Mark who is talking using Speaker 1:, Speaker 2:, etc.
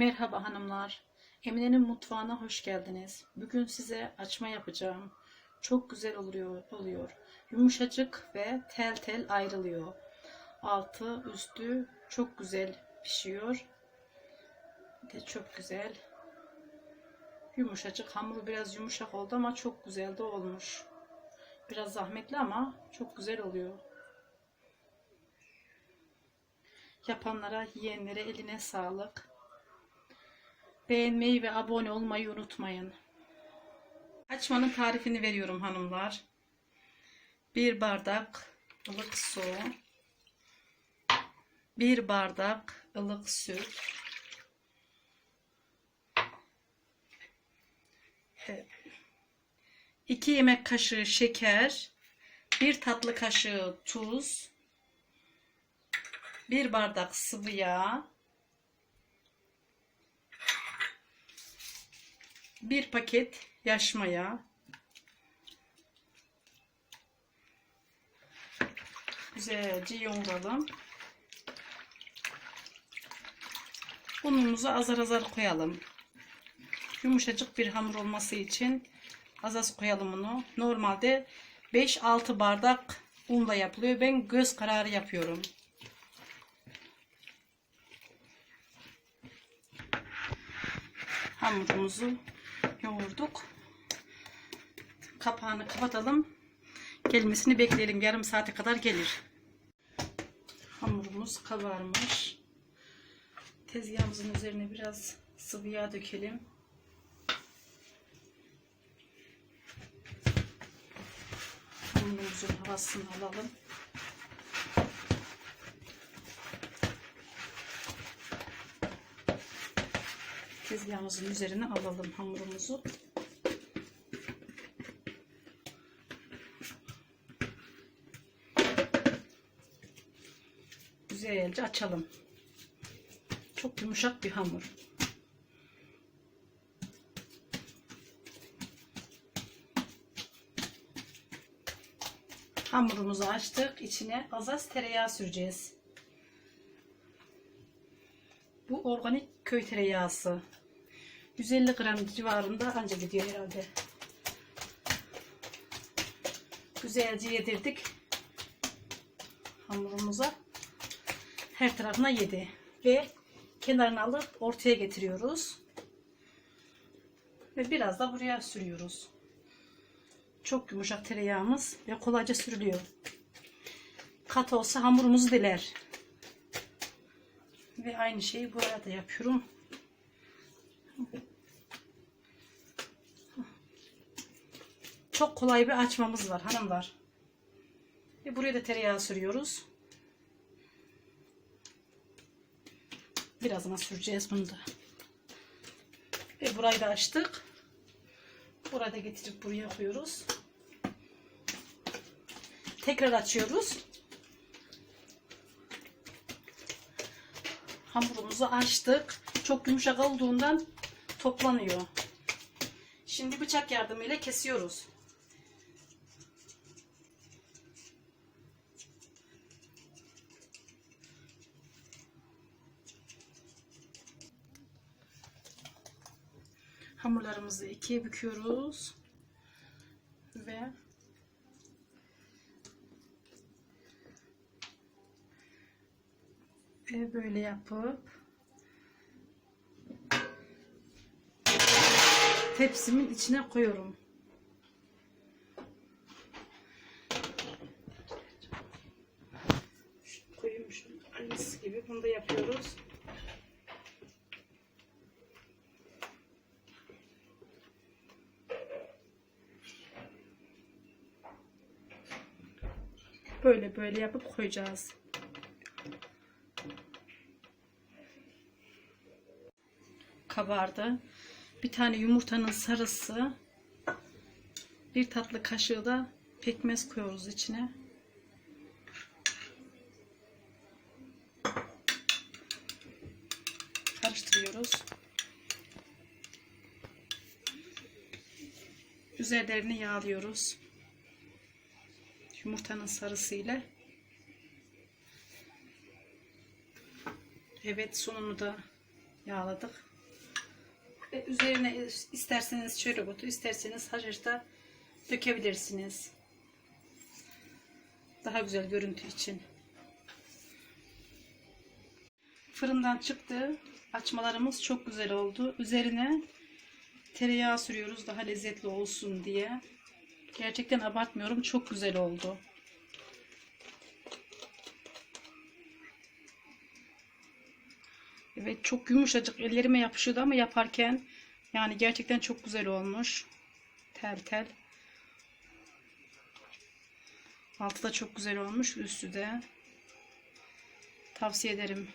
Speaker 1: Merhaba hanımlar. Emine'nin mutfağına hoş geldiniz. Bugün size açma yapacağım. Çok güzel oluyor. oluyor. Yumuşacık ve tel tel ayrılıyor. Altı, üstü çok güzel pişiyor. De çok güzel. Yumuşacık. Hamuru biraz yumuşak oldu ama çok güzel de olmuş. Biraz zahmetli ama çok güzel oluyor. Yapanlara, yiyenlere eline sağlık. Beğenmeyi ve abone olmayı unutmayın. Açmanın tarifini veriyorum hanımlar. Bir bardak ılık su. Bir bardak ılık süt. 2 yemek kaşığı şeker. Bir tatlı kaşığı tuz. Bir bardak sıvı yağ. Bir paket yaş maya. Güzelce yoğuralım. Unumuzu azar azar koyalım. Yumuşacık bir hamur olması için az az koyalım onu. Normalde 5-6 bardak unla yapılıyor. Ben göz kararı yapıyorum. Hamurumuzu yoğurduk. Kapağını kapatalım. Gelmesini bekleyelim. Yarım saate kadar gelir. Hamurumuz kabarmış. Tezgahımızın üzerine biraz sıvı yağ dökelim. Hamurumuzun havasını alalım. Tezgahımızın üzerine alalım hamurumuzu. Güzelce açalım. Çok yumuşak bir hamur. Hamurumuzu açtık. İçine az az tereyağı süreceğiz. Bu organik köy tereyağısı. 150 gram civarında anca gidiyor herhalde. Güzelce yedirdik hamurumuza. Her tarafına yedi. Ve kenarını alıp ortaya getiriyoruz. Ve biraz da buraya sürüyoruz. Çok yumuşak tereyağımız ve kolayca sürülüyor. Kat olsa hamurumuzu diler. Ve aynı şeyi buraya da yapıyorum. Çok kolay bir açmamız var hanımlar. Ve buraya da tereyağı sürüyoruz. Birazına süreceğiz bunu da. Ve burayı da açtık. Burada getirip buraya koyuyoruz. Tekrar açıyoruz. Hamurumuzu açtık. Çok yumuşak olduğundan toplanıyor. Şimdi bıçak yardımıyla kesiyoruz. Hamurlarımızı ikiye büküyoruz. Ve böyle yapıp tepsimin içine koyuyorum. Koyayım şunu. Aynısı gibi bunu da yapıyoruz. Böyle böyle yapıp koyacağız. Kabardı. Bir tane yumurtanın sarısı. Bir tatlı kaşığı da pekmez koyuyoruz içine. Karıştırıyoruz. Üzerlerini yağlıyoruz yumurtanın sarısıyla. Evet sonunu da yağladık. Ve üzerine isterseniz şöyle botu, isterseniz haşhaşta dökebilirsiniz. Daha güzel görüntü için. Fırından çıktı. Açmalarımız çok güzel oldu. Üzerine tereyağı sürüyoruz daha lezzetli olsun diye. Gerçekten abartmıyorum. Çok güzel oldu. Evet çok yumuşacık ellerime yapışıyordu ama yaparken yani gerçekten çok güzel olmuş. Tel tel. Altı da çok güzel olmuş. Üstü de. Tavsiye ederim.